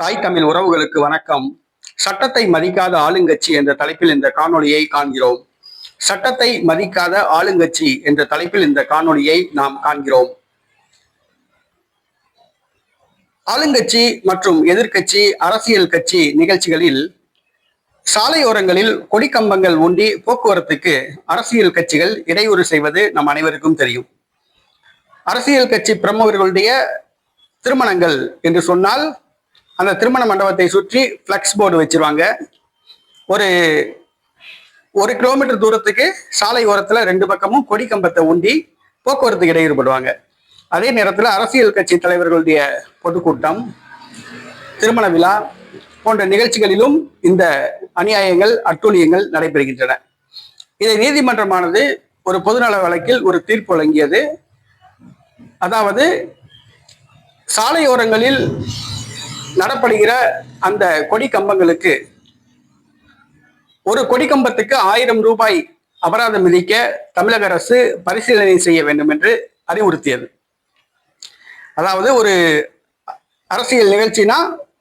தாய் தமிழ் உறவுகளுக்கு வணக்கம். சட்டத்தை மதிக்காத ஆளுங்கட்சி என்ற தலைப்பில் இந்த காணொளியை காண்கிறோம். சட்டத்தை மதிக்காத ஆளுங்கட்சி என்ற தலைப்பில் இந்த காணொளியை நாம் காண்கிறோம். ஆளுங்கட்சி மற்றும் எதிர்க்கட்சி அரசியல் கட்சி நிகழ்ச்சிகளில் சாலையோரங்களில் கொடிக்கம்பங்கள் ஊண்டி போக்குவரத்துக்கு அரசியல் கட்சிகள் இடையூறு செய்வது நம் அனைவருக்கும் தெரியும். அரசியல் கட்சி பிரமுகர்களுடைய திருமணங்கள் என்று சொன்னால் அந்த திருமண மண்டபத்தை சுற்றி ஃப்ளக்ஸ் போர்டு வச்சிருவாங்க. ஒரு ஒரு கிலோமீட்டர் தூரத்துக்கு சாலை ஓரத்தில் ரெண்டு பக்கமும் கொடி கம்பத்தை ஊண்டி போக்குவரத்துக்கு இடையூறுபடுவாங்க அதே நேரத்தில் அரசியல் கட்சி தலைவர்களுடைய பொதுக்கூட்டம் திருமண விழா போன்ற நிகழ்ச்சிகளிலும் இந்த அநியாயங்கள் அட்டூழியங்கள் நடைபெறுகின்றன. இதை நீதிமன்றமானது ஒரு பொதுநல வழக்கில் ஒரு தீர்ப்பு வழங்கியது. அதாவது சாலையோரங்களில் நடப்படுகிற அந்த கொடி கம்பங்களுக்கு ஒரு கொடி கம்பத்துக்கு ஆயிரம் ரூபாய் அபராதம் விதிக்க தமிழக அரசு பரிசீலனை செய்ய வேண்டும் என்று அறிவுறுத்தியது. அதாவது ஒரு அரசியல் நிகழ்ச்சினா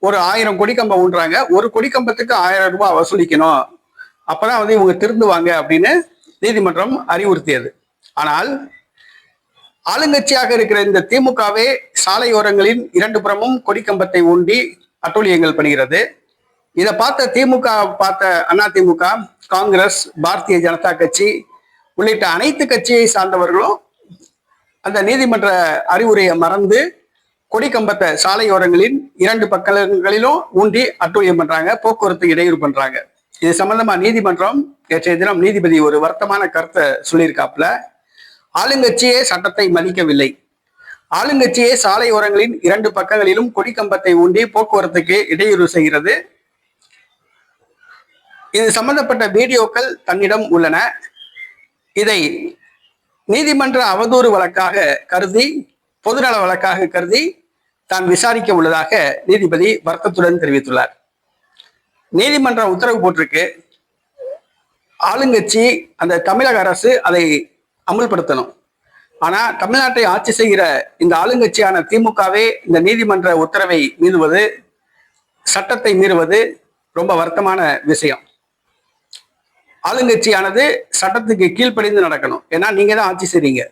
ஒரு ஆயிரம் கொடிக்கம்பம் ஊன்றாங்க. ஒரு கொடிக்கம்பத்துக்கு ஆயிரம் ரூபாய் வசூலிக்கணும். அப்பதான் வந்து இவங்க திருந்துவாங்க அப்படின்னு நீதிமன்றம் அறிவுறுத்தியது. ஆனால் ஆளுங்கட்சியாக இருக்கிற இந்த திமுகவே சாலையோரங்களின் இரண்டு புறமும் கொடிக்கம்பத்தை ஊண்டி அட்டூழியங்கள் பண்ணுகிறது இதை பார்த்த திமுக பார்த்த அதிமுக காங்கிரஸ் பாரதிய ஜனதா கட்சி உள்ளிட்ட அனைத்து கட்சியை சார்ந்தவர்களும் அந்த நீதிமன்ற அறிவுரையை மறந்து கொடிக்கம்பத்தை சாலையோரங்களின் இரண்டு பக்கங்களிலும் ஊன்றி அட்டூழியம் பண்றாங்க போக்குவரத்து இடையூறு பண்றாங்க. இது சம்பந்தமா நீதிமன்றம் நேற்றைய தினம் நீதிபதி ஒரு வருத்தமான கருத்தை சொல்லியிருக்காப்புல. ஆளுங்கட்சியே சட்டத்தை மதிக்கவில்லை. ஆளுங்கட்சியே சாலை ஓரங்களின் இரண்டு பக்கங்களிலும் கொடிக்கம்பத்தை ஊண்டி போக்குவரத்துக்கு இடையூறு செய்கிறது. இது சம்பந்தப்பட்ட வீடியோக்கள் தன்னிடம் உள்ளன. இதை நீதிமன்ற அவதூறு வழக்காக கருதி பொதுநல வழக்காக கருதி தான் விசாரிக்க உள்ளதாக நீதிபதி வருத்தத்துடன் தெரிவித்துள்ளார். நீதிமன்றம் உத்தரவு போட்டிருக்கு. ஆளுங்கட்சி அந்த தமிழக அரசு அதை அமுல்படுத்தணும். ஆனா தமிழ்நாட்டை ஆட்சி செய்கிற இந்த ஆளுங்கட்சியான திமுகவே இந்த நீதிமன்ற உத்தரவை மீறுவது சட்டத்தை மீறுவது ரொம்ப வருத்தமான விஷயம். ஆளுங்கட்சியானது சட்டத்துக்கு கீழ்ப்படிந்து நடக்கணும். ஏன்னா நீங்க தான் ஆட்சி செய்றீங்க.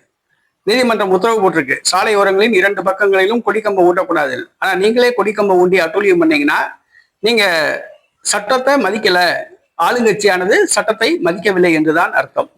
நீதிமன்றம் உத்தரவு போட்டிருக்கு. சாலை ஓரங்களின் இரண்டு பக்கங்களிலும் கொடிக்கம்பம் ஊட்டக்கூடாது. ஆனா நீங்களே கொடிக்கம்பம் ஊண்டி அட்டூழியம் பண்ணீங்கன்னா நீங்க சட்டத்தை மதிக்கல. ஆளுங்கட்சியானது சட்டத்தை மதிக்கவில்லை என்றுதான் அர்த்தம்.